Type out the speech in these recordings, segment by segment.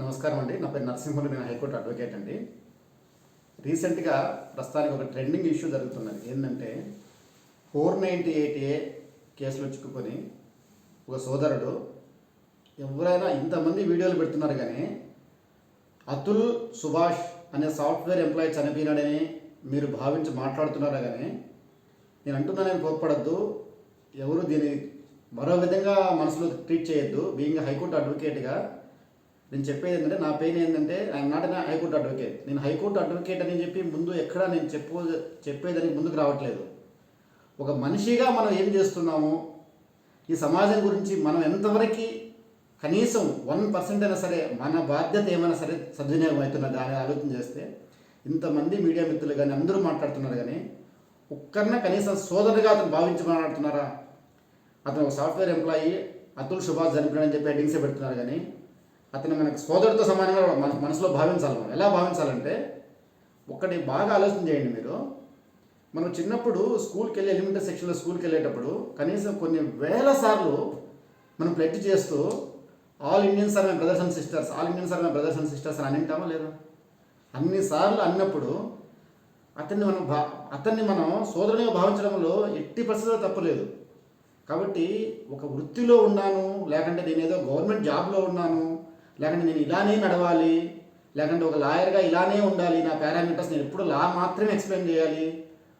నమస్కారం అండి. నా పేరు నరసింహులు. నేను హైకోర్టు అడ్వకేట్ అండి. రీసెంట్గా ప్రస్తుతానికి ఒక ట్రెండింగ్ ఇష్యూ జరుగుతున్నది. ఏంటంటే ఫోర్ నైంటీ ఎయిట్ ఏ కేసులో చిక్కుకొని ఒక సోదరుడు ఎవరైనా ఇంతమంది వీడియోలు పెడుతున్నారు కానీ అతుల్ సుభాష్ అనే సాఫ్ట్వేర్ ఎంప్లాయీ చనిపోయినాడని మీరు భావించి మాట్లాడుతున్నారా కానీ నేను అంటున్నానని కోప్పడద్దు. ఎవరు దీన్ని మరో విధంగా మనసులో ట్రీట్ చేయొద్దు. బీయింగ్ హైకోర్టు అడ్వకేట్గా నేను చెప్పేది ఏంటంటే నా పెయిన్ ఏంటంటే ఐఎమ్ నాట్ అనే హైకోర్టు అడ్వకేట్ నేను హైకోర్టు అడ్వకేట్ అని చెప్పి ముందు ఎక్కడ నేను చెప్పు చెప్పేదానికి ముందుకు రావట్లేదు. ఒక మనిషిగా మనం ఏం చేస్తున్నాము ఈ సమాజం గురించి మనం ఎంతవరకు కనీసం వన్ పర్సెంట్ అయినా సరే మన బాధ్యత ఏమైనా సరే సద్వినియోగం అవుతున్నది అని ఆలోచన చేస్తే ఇంతమంది మీడియా మిత్రులు కానీ అందరూ మాట్లాడుతున్నారు కానీ ఒక్కరిన కనీసం సోదరుగా అతను భావించి మాట్లాడుతున్నారా అతను ఒక సాఫ్ట్వేర్ ఎంప్లాయీ అతుల్ సుభాష్ చనిపోయాడని చెప్పి హెడ్డింగ్సే పెడుతున్నారు కానీ అతను మనకు సోదరుడితో సమానంగా మన మనసులో భావించాలి మనం. ఎలా భావించాలంటే ఒక్కటి బాగా ఆలోచన చేయండి మీరు. మనం చిన్నప్పుడు స్కూల్కి వెళ్ళి ఎలిమెంటరీ సెక్షన్లో స్కూల్కి వెళ్ళేటప్పుడు కనీసం కొన్ని వేల సార్లు మనం ప్లెట్ చేస్తూ all Indians are my brothers and sisters all Indians are my brothers and sisters అని అంటామా లేదా? అన్నిసార్లు అన్నప్పుడు అతన్ని మనం భా అతన్ని మనం సోదరునిగా భావించడంలో ఎట్టి పరిస్థితుల్లో తప్పలేదు కాబట్టి ఒక వృత్తిలో ఉన్నాను లేకంటే నేను ఏదో గవర్నమెంట్ జాబ్లో ఉన్నాను లేకంటే నేను ఇలానే నడవాలి లేకుంటే ఒక లాయర్గా ఇలానే ఉండాలి నా పారామీటర్స్ నేను ఎప్పుడు లా మాత్రమే ఎక్స్ప్లెయిన్ చేయాలి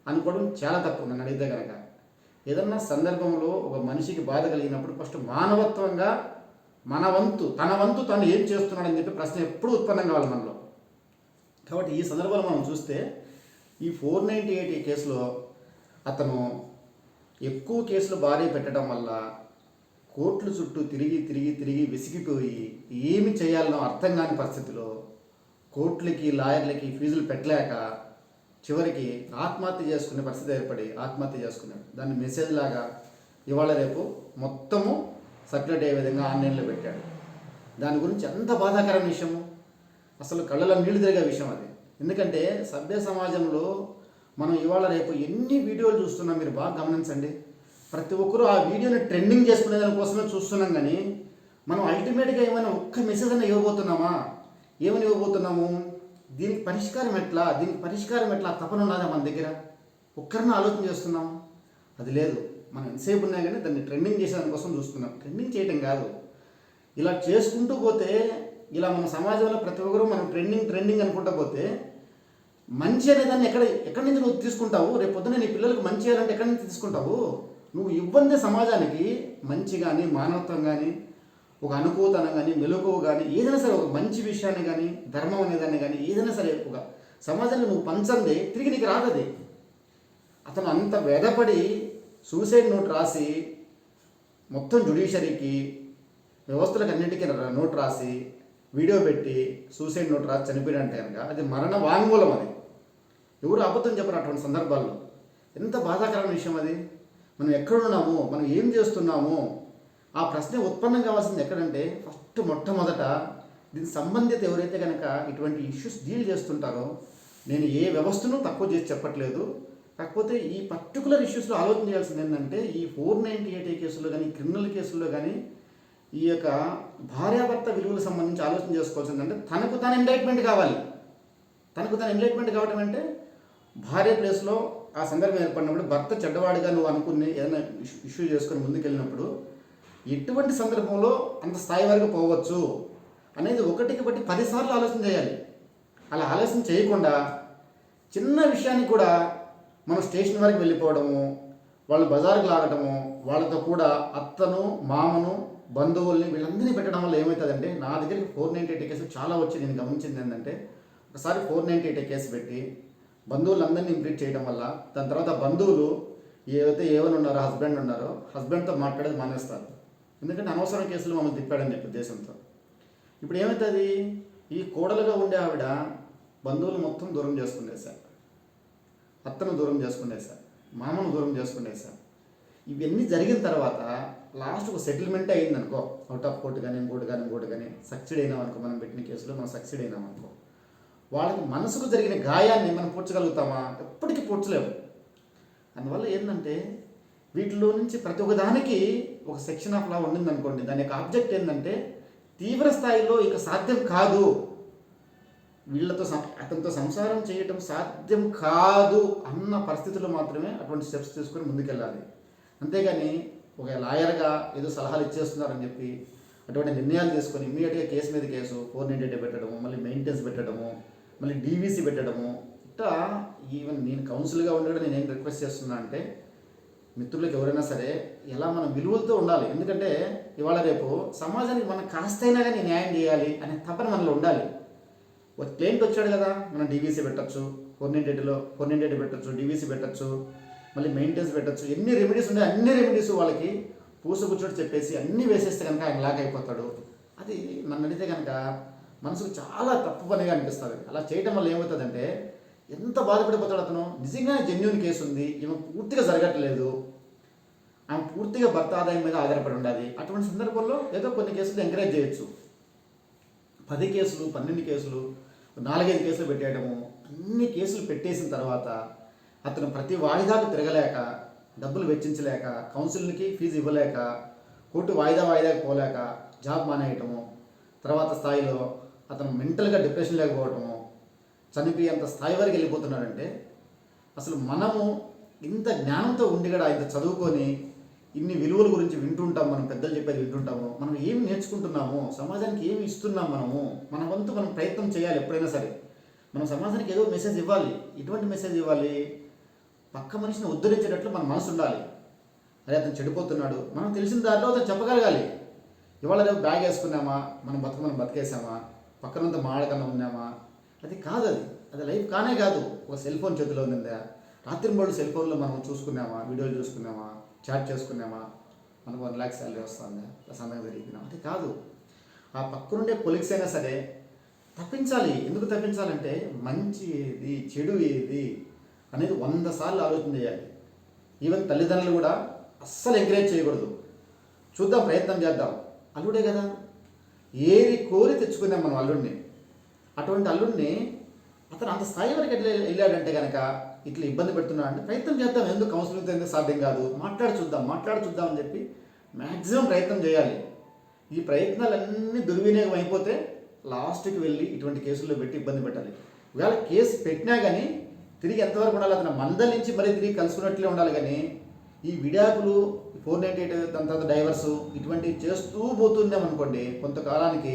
అనుకోవడం చాలా తక్కువ నన్ను అడిగితే కనుక ఏదన్నా సందర్భంలో ఒక మనిషికి బాధ కలిగినప్పుడు ఫస్ట్ మానవత్వంగా మన వంతు తన వంతు తను ఏం చేస్తున్నాడని చెప్పి ప్రశ్న ఎప్పుడు ఉత్పన్నం కావాలి మనలో. కాబట్టి ఈ సందర్భంలో మనం చూస్తే ఈ ఫోర్ నైంటీ ఎయిట్ కేసులో అతను ఎక్కువ కేసులు భారీ పెట్టడం వల్ల కోర్టుల చుట్టూ తిరిగి తిరిగి తిరిగి విసిగిపోయి ఏమి చేయాలనో అర్థం కాని పరిస్థితిలో కోర్టులకి లాయర్లకి ఫీజులు పెట్టలేక చివరికి ఆత్మహత్య చేసుకునే పరిస్థితి ఏర్పడి ఆత్మహత్య చేసుకున్నాడు. దాన్ని మెసేజ్ లాగా ఇవాళ రేపు మొత్తము సర్క్యులేట్ అయ్యే విధంగా ఆన్లైన్లో పెట్టాడు. దాని గురించి ఎంత బాధాకరమైన విషయము? అసలు కళ్ళలో నీళ్ళు తిరిగే విషయం అది. ఎందుకంటే సభ్య సమాజంలో మనం ఇవాళ రేపు ఎన్ని వీడియోలు చూస్తున్నాం మీరు బాగా గమనించండి. ప్రతి ఒక్కరూ ఆ వీడియోని ట్రెండింగ్ చేసుకునే దానికోసమే చూస్తున్నాం కానీ మనం అల్టిమేట్గా ఏమైనా ఒక్క మెసేజ్ అన్న ఇవ్వబోతున్నామా? ఏమని ఇవ్వబోతున్నాము? దీనికి పరిష్కారం ఎట్లా? దీనికి పరిష్కారం ఎట్లా? తపన ఉన్నదా మన దగ్గర? ఒక్కరిని ఆలోచన చేస్తున్నాం. అది లేదు. మనం ఎంతసేపు ఉన్నా కానీ దాన్ని ట్రెండింగ్ చేసే దానికోసం చూస్తున్నాం. ట్రెండింగ్ చేయటం కాదు. ఇలా చేసుకుంటూ పోతే ఇలా మన సమాజంలో ప్రతి ఒక్కరూ మనం ట్రెండింగ్ ట్రెండింగ్ అనుకుంటూ పోతే మంచి అనే దాన్ని ఎక్కడ ఎక్కడి నుంచి నువ్వు తీసుకుంటావు? రేపు పొద్దున నీ పిల్లలకు మంచి చేయాలంటే ఎక్కడి నుంచి తీసుకుంటావు? నువ్వు ఇవ్వందే సమాజానికి మంచి కానీ మానవత్వం కానీ ఒక అనుకూతనం కానీ మెలకువ కానీ ఏదైనా సరే ఒక మంచి విషయాన్ని కానీ ధర్మం అనేదాన్ని కానీ ఏదైనా సరే ఒక సమాజాన్ని నువ్వు పంచందే తిరిగి నీకు రాదది. అతను అంత వేదపడి సూసైడ్ నోట్ రాసి మొత్తం జుడిషియరీకి వ్యవస్థలకు అన్నిటికీ నోట్ రాసి వీడియో పెట్టి సూసైడ్ నోట్ రాసి చనిపోయాడంటే కనుక అది మరణ వాంగ్మూలం అది. ఎవరు అబద్ధం చెప్పరు అటువంటి సందర్భాల్లో. ఎంత బాధాకరమైన విషయం అది. మనం ఎక్కడున్నాము మనం ఏం చేస్తున్నాము ఆ ప్రశ్న ఉత్పన్నం కావాల్సింది ఎక్కడంటే ఫస్ట్ మొట్టమొదట దీనికి సంబంధిత ఎవరైతే కనుక ఇటువంటి ఇష్యూస్ డీల్ చేస్తుంటారో నేను ఏ వ్యవస్థను తక్కువ చేసి చెప్పట్లేదు. కాకపోతే ఈ పర్టికులర్ ఇష్యూస్లో ఆలోచన చేయాల్సింది ఏంటంటే ఈ ఫోర్ నైంటీ ఎయిట్ కేసుల్లో కానీ క్రిమినల్ కేసుల్లో కానీ ఈ యొక్క భార్యాభర్త విలువలకు సంబంధించి ఆలోచన చేసుకోవాల్సింది అంటే తనకు తన ఎండైట్మెంట్ కావాలి. తనకు తన ఎంలైట్మెంట్ కావడం అంటే భార్య ప్లేస్లో ఆ సందర్భం ఏర్పడినప్పుడు భర్త చెడ్డవాడిగా నువ్వు అనుకుని ఏదైనా ఇష్యూ- చేసుకుని చేసుకొని ముందుకెళ్ళినప్పుడు ఎటువంటి సందర్భంలో అంత స్థాయి వరకు పోవచ్చు అనేది ఒకటికి బట్టి పదిసార్లు ఆలోచన చేయాలి. అలా ఆలోచన చేయకుండా చిన్న విషయానికి కూడా మనం స్టేషన్ వరకు వెళ్ళిపోవడము వాళ్ళు బజార్కి లాగటము వాళ్ళతో కూడా అత్తను మామను బంధువుల్ని వీళ్ళందరినీ పెట్టడం వల్ల ఏమవుతుందంటే నా దగ్గరికి ఫోర్ నైంటీ ఎయిట్ కేసు చాలా వచ్చి నేను గమనించింది ఏంటంటే ఒకసారి ఫోర్ నైంటీ ఎయిట్ కేసు పెట్టి బంధువులందరినీ ఇంప్లీట్ చేయడం వల్ల దాని తర్వాత బంధువులు ఏవైతే ఏమైనా ఉన్నారో హస్బెండ్ ఉన్నారో హస్బెండ్తో మాట్లాడేది మానేస్తారు. ఎందుకంటే అనవసరం కేసులు మమ్మల్ని తిప్పాడని చెప్పి ఉద్దేశంతో. ఇప్పుడు ఏమవుతుంది ఈ కోడలుగా ఉండే ఆవిడ బంధువులు మొత్తం దూరం చేసుకునేసారు అత్తను దూరం చేసుకునేసారు మామను దూరం చేసుకునేసారు ఇవన్నీ జరిగిన తర్వాత లాస్ట్ ఒక సెటిల్మెంట్ అయింది అనుకో అవుట్ ఆఫ్ కోర్టు కానీ ఇంకోటి కానీ ఇంకోటి కానీ సక్సీడ్ అయినాం అనుకో మనం పెట్టిన కేసులో మనం సక్సీడ్ అయినాం అనుకో. వాళ్ళకి మనసుకు జరిగిన గాయాన్ని మనం పూడ్చగలుగుతామా ఎప్పటికీ పూడ్చలేము అందువల్ల ఏంటంటే వీటిలో నుంచి ప్రతి ఒక్క దానికి ఒక సెక్షన్ ఆఫ్ లా ఉండింది అనుకోండి దాని యొక్క ఆబ్జెక్ట్ ఏంటంటే తీవ్ర స్థాయిలో ఇక సాధ్యం కాదు. వీళ్ళతో సం- అతనితో సంసారం చేయటం సాధ్యం కాదు అన్న పరిస్థితుల్లో మాత్రమే అటువంటి స్టెప్స్ తీసుకొని ముందుకెళ్ళాలి. అంతేగాని ఒక లాయర్గా ఏదో సలహాలు ఇచ్చేస్తున్నారని చెప్పి అటువంటి నిర్ణయాలు తీసుకొని ఇమీడియట్గా కేసు మీద కేసు ఫోర్ నైంటీ పెట్టడము మళ్ళీ మెయింటెనెన్స్ పెట్టడము మళ్ళీ డీవీసీ పెట్టడము. ఇట్లా ఈవెన్ నేను కౌన్సిల్గా ఉండడం నేను ఏం రిక్వెస్ట్ చేస్తున్నా అంటే మిత్రులకు ఎవరైనా సరే ఎలా మనం విలువలతో ఉండాలి. ఎందుకంటే ఇవాళ రేపు సమాజానికి మనం కాస్తైనా కానీ న్యాయం చేయాలి అనే తపన మనలో ఉండాలి. ఒక క్లయింట్ వచ్చాడు కదా మనం డీవీసీ పెట్టచ్చు. ఫోర్ నైన్ ఎయిటీలో ఫోర్ నైన్ పెట్టచ్చు డీవీసీ పెట్టచ్చు. మళ్ళీ మెయింటెనెన్స్ పెట్టచ్చు. ఎన్ని రెమెడీస్ ఉన్నాయి అన్ని రెమెడీస్ వాళ్ళకి పూస కూర్చోటి చెప్పేసి అన్నీ వేసేస్తే కనుక ఆయన లాక్ అయిపోతాడు. అది నన్ను అడిగితే కనుక మనసుకు చాలా తప్పు పనిగా అనిపిస్తుంది. అలా చేయటం వల్ల ఏమవుతుందంటే ఎంత బాధపడిపోతాడు అతను? నిజంగానే జెన్యున్ కేసు ఉంది. ఈమె పూర్తిగా జరగట్లేదు. ఆమె పూర్తిగా భర్త ఆదాయం మీద ఆధారపడి ఉండాలి. అటువంటి సందర్భంలో ఏదో కొన్ని కేసులు ఎంకరేజ్ చేయొచ్చు. పది కేసులు పన్నెండు కేసులు నాలుగైదు కేసులు పెట్టేయడము అన్ని కేసులు పెట్టేసిన తర్వాత అతను ప్రతి వాయిదాకు తిరగలేక డబ్బులు వెచ్చించలేక కౌన్సిల్కి ఫీజు ఇవ్వలేక కోర్టు వాయిదా వాయిదాకి పోలేక జాబ్ మానేయటము తర్వాత స్థాయిలో అతను మెంటల్గా డిప్రెషన్ లేకపోవటము చనిపోయేంత స్థాయి వరకు వెళ్ళిపోతున్నాడంటే అసలు మనము ఇంత జ్ఞానంతో ఉండి కూడా ఇంత చదువుకొని ఇన్ని విలువల గురించి వింటుంటాం మనం పెద్దలు చెప్పేది వింటుంటాము మనం ఏం నేర్చుకుంటున్నాము సమాజానికి ఏమి ఇస్తున్నాం మనము మన వంతు మనం ప్రయత్నం చేయాలి ఎప్పుడైనా సరే మనం సమాజానికి ఏదో మెసేజ్ ఇవ్వాలి ఎటువంటి మెసేజ్ ఇవ్వాలి పక్క మనిషిని ఉద్ధరించేటట్లు మన మనసు ఉండాలి. అరే అతను చెడిపోతున్నాడు మనం తెలిసిన దారిలో అతను చెప్పగలగాలి. ఇవాళ రేపు బ్యాగ్ వేసుకున్నామా మనం బతుకు మనం బతికేసామా పక్కనంతా మాడకన్నా ఉన్నామా అది కాదు అది అది లైఫ్ కానే కాదు. ఒక సెల్ ఫోన్ చేతిలో ఉందా రాత్రి మూడు సెల్ ఫోన్లో మనం చూసుకున్నామా? వీడియోలు చూసుకున్నామా? చాట్ చేసుకున్నామా? మనకు వన్ ల్యాక్ శాలరీ వస్తుందా? ప్రశాంతంగా జరిగినా అది కాదు. ఆ పక్కనుండే పొలిక్స్ అయినా సరే తప్పించాలి. ఎందుకు తప్పించాలంటే మంచి ఏది చెడు ఏది అనేది వంద సార్లు ఆలోచన చేయాలి. ఈవెన్ తల్లిదండ్రులు కూడా అస్సలు ఎంకరేజ్ చేయకూడదు. చూద్దాం ప్రయత్నం చేద్దాం. అల్లుడే కదా. ఏది కోరి తెచ్చుకుందాం మనం అల్లుడిని అటువంటి అల్లుడిని అతను అంత స్థాయి వరకు ఎట్లా వెళ్ళాడంటే కనుక ఇట్లా ఇబ్బంది పెడుతున్నాడు అంటే ప్రయత్నం చేద్దాం. ఎందుకు కౌన్సిలింగ్తో ఎందుకు సాధ్యం కాదు. మాట్లాడి చూద్దాం మాట్లాడి చూద్దాం అని చెప్పి మ్యాక్సిమం ప్రయత్నం చేయాలి. ఈ ప్రయత్నాలన్నీ దుర్వినియోగం అయిపోతే లాస్ట్కి వెళ్ళి ఇటువంటి కేసుల్లో పెట్టి ఇబ్బంది పెట్టాలి. ఒకవేళ కేసు పెట్టినా కానీ తిరిగి ఎంతవరకు ఉండాలి? అతను మందలించి మరీ తిరిగి కలుసుకున్నట్లే ఉండాలి కానీ ఈ విడాకులు ఫోర్ నైంటీ ఎయిట్ దాని తర్వాత డైవర్స్ ఇటువంటివి చేస్తూ పోతున్నాం అనుకోండి కొంతకాలానికి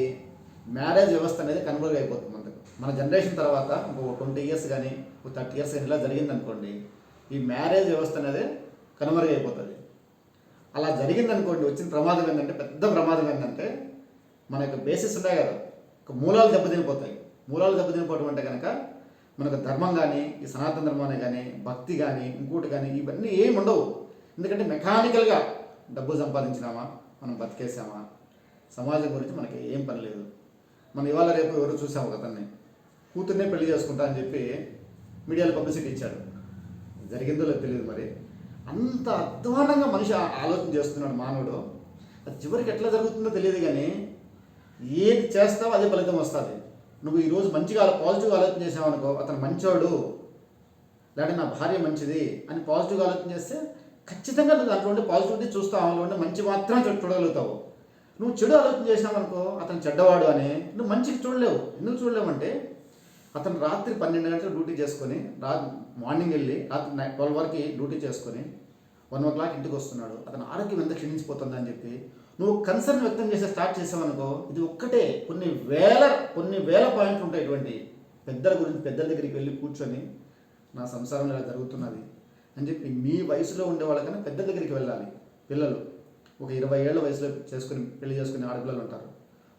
మ్యారేజ్ వ్యవస్థ అనేది కన్వర్గ్ అయిపోతుంది మనకు. మన జనరేషన్ తర్వాత ఇంకో ట్వంటీ ఇయర్స్ కానీ ఒక థర్టీ ఇయర్స్ కానీ ఇలా జరిగింది అనుకోండి ఈ మ్యారేజ్ వ్యవస్థ అనేది కనుమరుగు అయిపోతుంది. అలా జరిగింది అనుకోండి వచ్చిన ప్రమాదం ఏంటంటే పెద్ద ప్రమాదం ఏంటంటే మన యొక్క బేసిస్ ఉంటాయి కదా ఒక మూలాలు దెబ్బతినిపోతాయి. మూలాలు దెబ్బతినిపోవటం అంటే కనుక మనకు ధర్మం కానీ ఈ సనాతన ధర్మాన్ని కానీ భక్తి కానీ ఇంకోటి కానీ ఇవన్నీ ఏమి ఉండవు. ఎందుకంటే మెకానికల్గా డబ్బు సంపాదించినామా? మనం బతికేసామా? సమాజం గురించి మనకి ఏం పని లేదు. మనం ఇవాళ రేపు ఎవరు చూసాము ఒక అతన్ని కూతుర్నే పెళ్ళి చేసుకుంటా అని చెప్పి మీడియాలో పబ్లిసిటీ ఇచ్చాడు. జరిగిందో లేదు తెలియదు మరి. అంత అధ్వానంగా మనిషి ఆలోచన చేస్తున్నాడు మానవుడు. అది చివరికి ఎట్లా జరుగుతుందో తెలియదు కానీ ఏది చేస్తావో అదే ఫలితం వస్తుంది. నువ్వు ఈరోజు మంచిగా పాజిటివ్గా ఆలోచన చేసావనుకో అతను మంచోడు. లేదంటే నా భార్య మంచిది అని పాజిటివ్గా ఆలోచన చేస్తే ఖచ్చితంగా నువ్వు దాంట్లో ఉండే పాజిటివిటీ చూస్తావు అందులో ఉండే మంచి మాత్రం చూడగలుగుతావు. నువ్వు చెడు ఆలోచన చేసినావు అనుకో అతను చెడ్డవాడు అని నువ్వు మంచికి చూడలేవు. ఎందుకు చూడలేవు అంటే అతను రాత్రి పన్నెండు గంటలు డ్యూటీ చేసుకొని రా మార్నింగ్ వెళ్ళి రాత్రి నైట్ ట్వెల్వ్ వరకు డ్యూటీ చేసుకొని వన్ ఓ క్లాక్ ఇంటికి వస్తున్నాడు. అతని ఆరోగ్యం ఎంత క్షీణించిపోతుంది అని చెప్పి నువ్వు కన్సర్న్ వ్యక్తం చేసే స్టార్ట్ చేసావనుకో ఇది ఒక్కటే కొన్ని వేల కొన్ని వేల పాయింట్లు ఉంటాయి ఇటువంటి పెద్దల గురించి పెద్దల దగ్గరికి వెళ్ళి కూర్చొని నా సంసారం ఇలా జరుగుతున్నది. అని చెప్పి మీ వయసులో ఉండే వాళ్ళకన్నా పెద్దల దగ్గరికి వెళ్ళాలి. పిల్లలు. ఒక ఇరవై ఏళ్ళ వయసులో చేసుకుని పెళ్ళి చేసుకునే ఆడపిల్లలు ఉంటారు.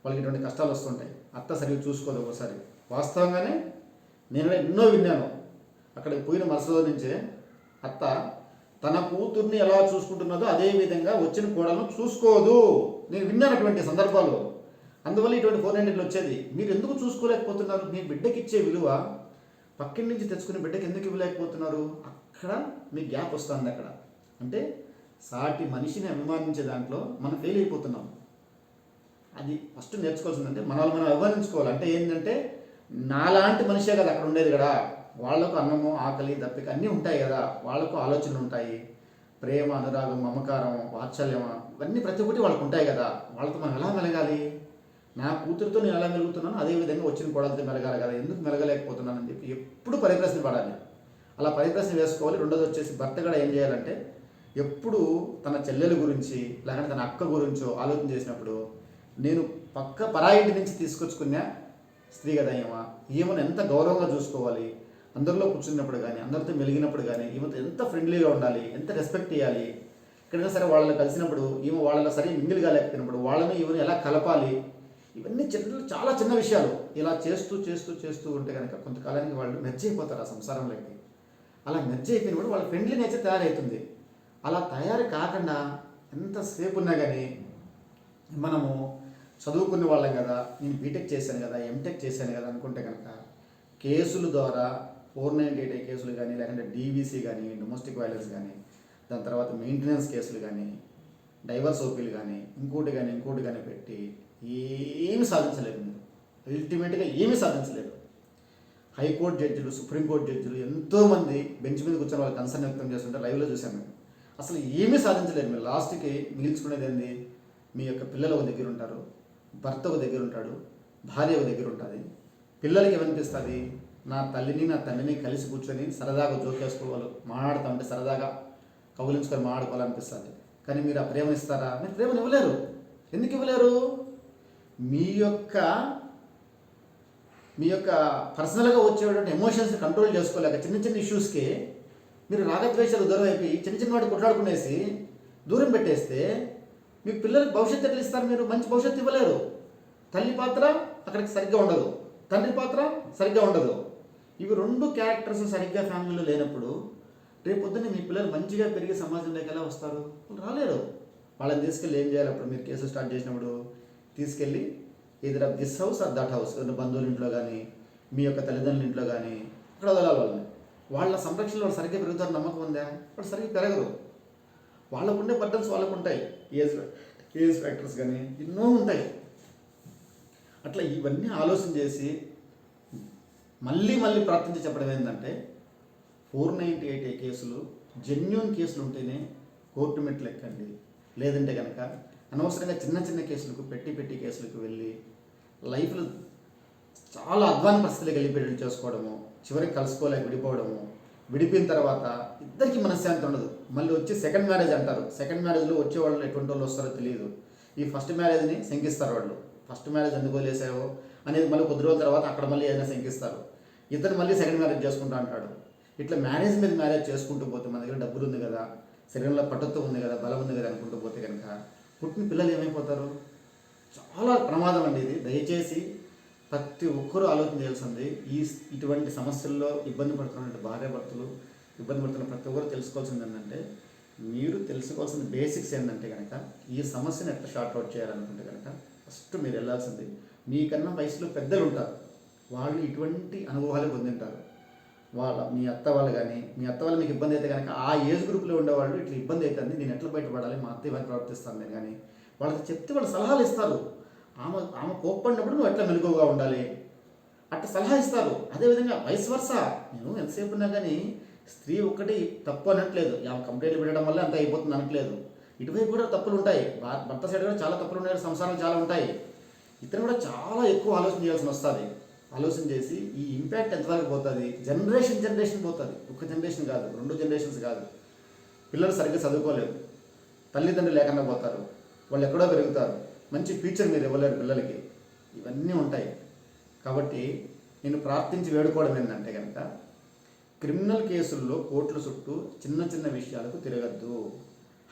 వాళ్ళకి ఇటువంటి కష్టాలు వస్తుంటాయి అత్త సరిగ్గా చూసుకోదు ఒకసారి. వాస్తవంగానే నేను ఎన్నో విన్నాను. అక్కడికి పోయిన మరుసలో నుంచే అత్త తన కూతుర్ని ఎలా చూసుకుంటున్నదో అదే విధంగా వచ్చిన కోడలను చూసుకోదు. నేను విన్నాను అటువంటి సందర్భాలు. అందువల్ల ఇటువంటి ఫోర్ హండ్రెడ్లు వచ్చేది. మీరు ఎందుకు చూసుకోలేకపోతున్నారు? మీ బిడ్డకి ఇచ్చే విలువ పక్కన నుంచి తెచ్చుకునే బిడ్డకి ఎందుకు ఇవ్వలేకపోతున్నారు? అక్కడ మీ గ్యాప్ వస్తుంది అక్కడ. అంటే సాటి మనిషిని అభిమానించే దాంట్లో మనం ఫెయిల్ అయిపోతున్నాం. అది ఫస్ట్ నేర్చుకోవాల్సిందంటే మనల్ని మనం అభిమానించుకోవాలి అంటే ఏంటంటే నాలాంటి మనిషే కదా అక్కడ ఉండేది కదా. వాళ్ళకు అన్నము ఆకలి దప్పిక అన్నీ ఉంటాయి కదా. వాళ్ళకు ఆలోచనలు ఉంటాయి. ప్రేమ అనురాగం మమకారం వాత్సల్యం ఇవన్నీ ప్రతి ఒక్కటి వాళ్ళకు ఉంటాయి కదా. వాళ్ళతో మనం ఎలా మెలగాలి? నా కూతురుతో నేను ఎలా మెలుగుతున్నాను అదే విధంగా వచ్చిన కోడలతో మెలగాలి కదా. ఎందుకు మెలగలేకపోతున్నానని చెప్పి ఎప్పుడు పరిప్రశ్న పడాలి. అలా పరిప్రశ్న వేసుకోవాలి. రెండోది వచ్చేసి భర్త కూడా ఏం చేయాలంటే ఎప్పుడు తన చెల్లెల గురించి లేకపోతే తన అక్క గురించో ఆలోచన చేసినప్పుడు నేను పక్క పరాయింటి నుంచి తీసుకొచ్చుకున్న స్త్రీ కదా ఈమె. ఈమెను ఎంత గౌరవంగా చూసుకోవాలి? అందరిలో కూర్చున్నప్పుడు కానీ అందరితో మెలిగినప్పుడు కానీ ఈమెతో ఎంత ఫ్రెండ్లీగా ఉండాలి? ఎంత రెస్పెక్ట్ ఇవ్వాలి ఎక్కడైనా సరే వాళ్ళని కలిసినప్పుడు ఈమె వాళ్ళలో సరే మింగిల్ కాలేకపోయినప్పుడు వాళ్ళని ఈమెను ఎలా కలపాలి? ఇవన్నీ చిన్న చాలా చిన్న విషయాలు. ఇలా చేస్తూ చేస్తూ చేస్తూ ఉంటే కనుక కొంతకాలానికి వాళ్ళు మెచ్చైపోతారు ఆ సంసారంలోకి. అలా మెర్జ్ అయిపోయినప్పుడు వాళ్ళ ఫ్రెండ్లీ నేచర్ తయారవుతుంది అలా తయారు కాకుండా ఎంతసేపు ఉన్నా కానీ మనము చదువుకునే వాళ్ళం కదా నేను బీటెక్ చేశాను కదా ఎంటెక్ చేశాను కదా అనుకుంటే కనుక కేసుల ద్వారా ఫోర్ నైంటీ ఎయిట్ కేసులు కానీ లేకుంటే డీవీసీ కానీ డొమెస్టిక్ వైలెన్స్ కానీ దాని తర్వాత మెయింటెనెన్స్ కేసులు కానీ డైవర్స్ ఓపీలు కానీ ఇంకోటి కానీ ఇంకోటి కానీ పెట్టి ఏమి సాధించలేదు. మీరు అల్టిమేట్గా ఏమీ సాధించలేదు. హైకోర్టు జడ్జిలు సుప్రీంకోర్టు జడ్జిలు ఎంతోమంది బెంచ్ మీద కూర్చొని వాళ్ళు కన్సర్న్ వ్యక్తం చేస్తుంటే లైవ్లో చూసాము అసలు ఏమీ సాధించలేరు మీరు లాస్ట్కి మిగిల్చుకునేది ఏంది? మీ యొక్క పిల్లలు ఒక దగ్గర ఉంటారు భర్త ఒక దగ్గర ఉంటాడు భార్య ఒక దగ్గర ఉంటుంది. పిల్లలకి ఏమనిపిస్తుంది? నా తల్లిని నా తండ్రిని కలిసి కూర్చొని సరదాగా జోకేసుకోవాలి మాట్లాడుతూ ఉంటే సరదాగా కౌలించుకొని మాట్లాడుకోవాలనిపిస్తుంది. కానీ మీరు ఆ ప్రేమ ఇస్తారా? మీరు ప్రేమను ఇవ్వలేరు. ఎందుకు ఇవ్వలేరు? మీ యొక్క మీ యొక్క పర్సనల్గా వచ్చేటువంటి ఎమోషన్స్ కంట్రోల్ చేసుకోలేక చిన్న చిన్న ఇష్యూస్కి మీరు రాగద్వేషాలు దూరం అయిపోయి చిన్న చిన్న వాటి కొట్లాడుకునేసి దూరం పెట్టేస్తే మీ పిల్లలకు భవిష్యత్తు ఎట్లా ఇస్తారు మీరు? మంచి భవిష్యత్తు ఇవ్వలేరు. తల్లి పాత్ర అక్కడికి సరిగ్గా ఉండదు. తండ్రి పాత్ర సరిగ్గా ఉండదు. ఇవి రెండు క్యారెక్టర్స్ సరిగ్గా ఫ్యామిలీలో లేనప్పుడు రేపు పొద్దున్న మీ పిల్లలు మంచిగా పెరిగి సమాజంలోకి ఎలా వస్తారు? రాలేరు. వాళ్ళని తీసుకెళ్ళి ఏం చేయాలి అప్పుడు? మీరు కేసు స్టార్ట్ చేసినప్పుడు తీసుకెళ్ళి ఇద్దరు this house or that house బంధువుల ఇంట్లో కానీ మీ యొక్క తల్లిదండ్రుల ఇంట్లో కానీ ఇక్కడ వదలాలి వాళ్ళని. వాళ్ళ సంరక్షణలో వాళ్ళు సరిగ్గా పెరుగుతారు నమ్మకం ఉందా? వాళ్ళు సరిగ్గా పెరగరు. వాళ్ళకు ఉండే బర్డన్స్ వాళ్ళకు ఉంటాయి. ఏజ్ ఏజ్ ఫ్యాక్టర్స్ కానీ ఎన్నో ఉంటాయి. అట్లా ఇవన్నీ ఆలోచన చేసి మళ్ళీ మళ్ళీ ప్రార్థించి చెప్పడం ఏంటంటే ఫోర్ నైంటీ ఎయిట్ కేసులు జెన్యున్ కేసులు ఉంటేనే కోర్టు మెట్లు ఎక్కండి. లేదంటే కనుక అనవసరంగా చిన్న చిన్న కేసులకు పెట్టి పెట్టి కేసులకు వెళ్ళి లైఫ్లో చాలా అధ్వాన పరిస్థితులకు వెళ్ళిపోయేటట్టు చేసుకోవడము చివరికి కలుసుకోలేక విడిపోవడము విడిపోయిన తర్వాత ఇద్దరికి మనశ్శాంతి ఉండదు. మళ్ళీ వచ్చి సెకండ్ మ్యారేజ్ అంటారు. సెకండ్ మ్యారేజ్లో వచ్చే వాళ్ళు ఎటువంటి వాళ్ళు వస్తారో తెలియదు. ఈ ఫస్ట్ మ్యారేజ్ని శంకిస్తారు వాళ్ళు. ఫస్ట్ మ్యారేజ్ ఎందుకు వదిలేసావో? అనేది మళ్ళీ కొద్ది రోజుల తర్వాత అక్కడ మళ్ళీ ఏదైనా శంకిస్తారు. ఇతను మళ్ళీ సెకండ్ మ్యారేజ్ చేసుకుంటా అంటాడు. ఇట్లా మ్యారేజ్ మీద మ్యారేజ్ చేసుకుంటూ పోతే మన దగ్గర డబ్బులు ఉంది కదా శరీరంలో పట్టుతో ఉంది కదా బలం ఉంది కదా అనుకుంటూ పోతే పుట్టిన పిల్లలు ఏమైపోతారు? చాలా ప్రమాదం అండి ఇది. దయచేసి ప్రతి ఒక్కరూ ఆలోచన చేయాల్సింది ఈ ఇటువంటి సమస్యల్లో ఇబ్బంది పడుతున్నటువంటి భార్యాభర్తలు ఇబ్బంది పడుతున్న ప్రతి ఒక్కరు తెలుసుకోవాల్సింది ఏంటంటే మీరు తెలుసుకోవాల్సిన బేసిక్స్ ఏంటంటే కనుక ఈ సమస్యను ఎట్లా షార్ట్ అవుట్ చేయాలనుకుంటే కనుక ఫస్ట్ మీరు వెళ్ళాల్సింది మీకన్నా వయసులో పెద్దలు ఉంటారు. వాళ్ళు ఇటువంటి అనుభవాలు పొందింటారు. వాళ్ళ మీ అత్త వాళ్ళు కానీ మీ అత్త వాళ్ళు మీకు ఇబ్బంది అయితే కనుక ఆ ఏజ్ గ్రూప్లో ఉండేవాళ్ళు ఇట్లా ఇబ్బంది అవుతుంది నేను ఎట్లా బయటపడాలి మా అత్త ఇవన్నీ ప్రవర్తిస్తాను నేను కానీ వాళ్ళకి చెప్తే వాళ్ళు సలహాలు ఇస్తారు. ఆమె ఆమె కోప్పడినప్పుడు నువ్వు ఎట్లా మెలుగుగా ఉండాలి? అట్లా సలహా ఇస్తారు. అదేవిధంగా వయసు వరుస నేను ఎంతసేపు ఉన్నా కానీ స్త్రీ ఒక్కటి తప్పు అనట్లేదు. ఆమె కంప్లైంట్లు పెట్టడం వల్ల అంత అయిపోతుంది అనట్లేదు. ఇటువైపు కూడా తప్పులు ఉంటాయి. భర్త సైడ్ కూడా చాలా తప్పులు ఉన్నాయి సంసారాలు చాలా ఉంటాయి. ఇతను కూడా చాలా ఎక్కువ ఆలోచన చేయాల్సి వస్తుంది. ఆలోచన చేసి ఈ ఇంపాక్ట్ ఎంతవరకు పోతుంది? జనరేషన్ జనరేషన్ పోతుంది. ఒక జనరేషన్ కాదు రెండు జనరేషన్స్ కాదు. పిల్లలు సరిగ్గా చదువుకోలేరు. తల్లిదండ్రులు లేకుండా పోతారు. వాళ్ళు ఎక్కడో పెరుగుతారు. మంచి ఫ్యూచర్ మీరు ఇవ్వలేరు పిల్లలకి. ఇవన్నీ ఉంటాయి. కాబట్టి నేను ప్రార్థించి వేడుకోవడం ఏంటంటే కనుక క్రిమినల్ కేసుల్లో కోర్టుల చుట్టూ చిన్న చిన్న విషయాలకు తిరగద్దు.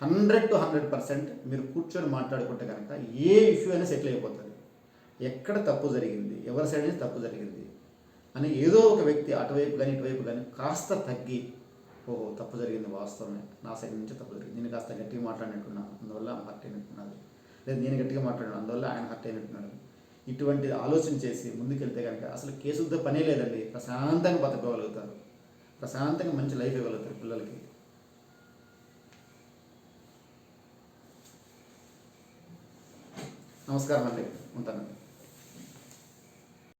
హండ్రెడ్ టు హండ్రెడ్ పర్సెంట్ మీరు కూర్చొని మాట్లాడుకుంటే కనుక ఏ ఇష్యూ అయినా సెటిల్ అయిపోతుంది. ఎక్కడ తప్పు జరిగింది? ఎవరి సైడ్ నుంచి తప్పు జరిగింది? అని ఏదో ఒక వ్యక్తి అటువైపు కానీ ఇటువైపు కానీ కాస్త తగ్గి ఓహో తప్పు జరిగింది వాస్తవమే. నా సైడ్ నుంచి తప్పు జరిగింది. నేను కాస్త గట్టిగా మాట్లాడినట్టున్నాను అందువల్ల ఆమె హర్ట్ అయినట్టున్నది లేదు నేను గట్టిగా మాట్లాడాను. అందువల్ల ఆయన హర్ట్ అయినట్టున్నాడు ఇటువంటి ఆలోచన చేసి ముందుకెళ్తే కనుక అసలు కేసులతో పనే లేదండి. ప్రశాంతంగా బతకగలుగుతారు. ప్రశాంతంగా మంచి లైఫ్ ఇవ్వగలుగుతారు పిల్లలకి. నమస్కారం అండి. ఉంటానండి.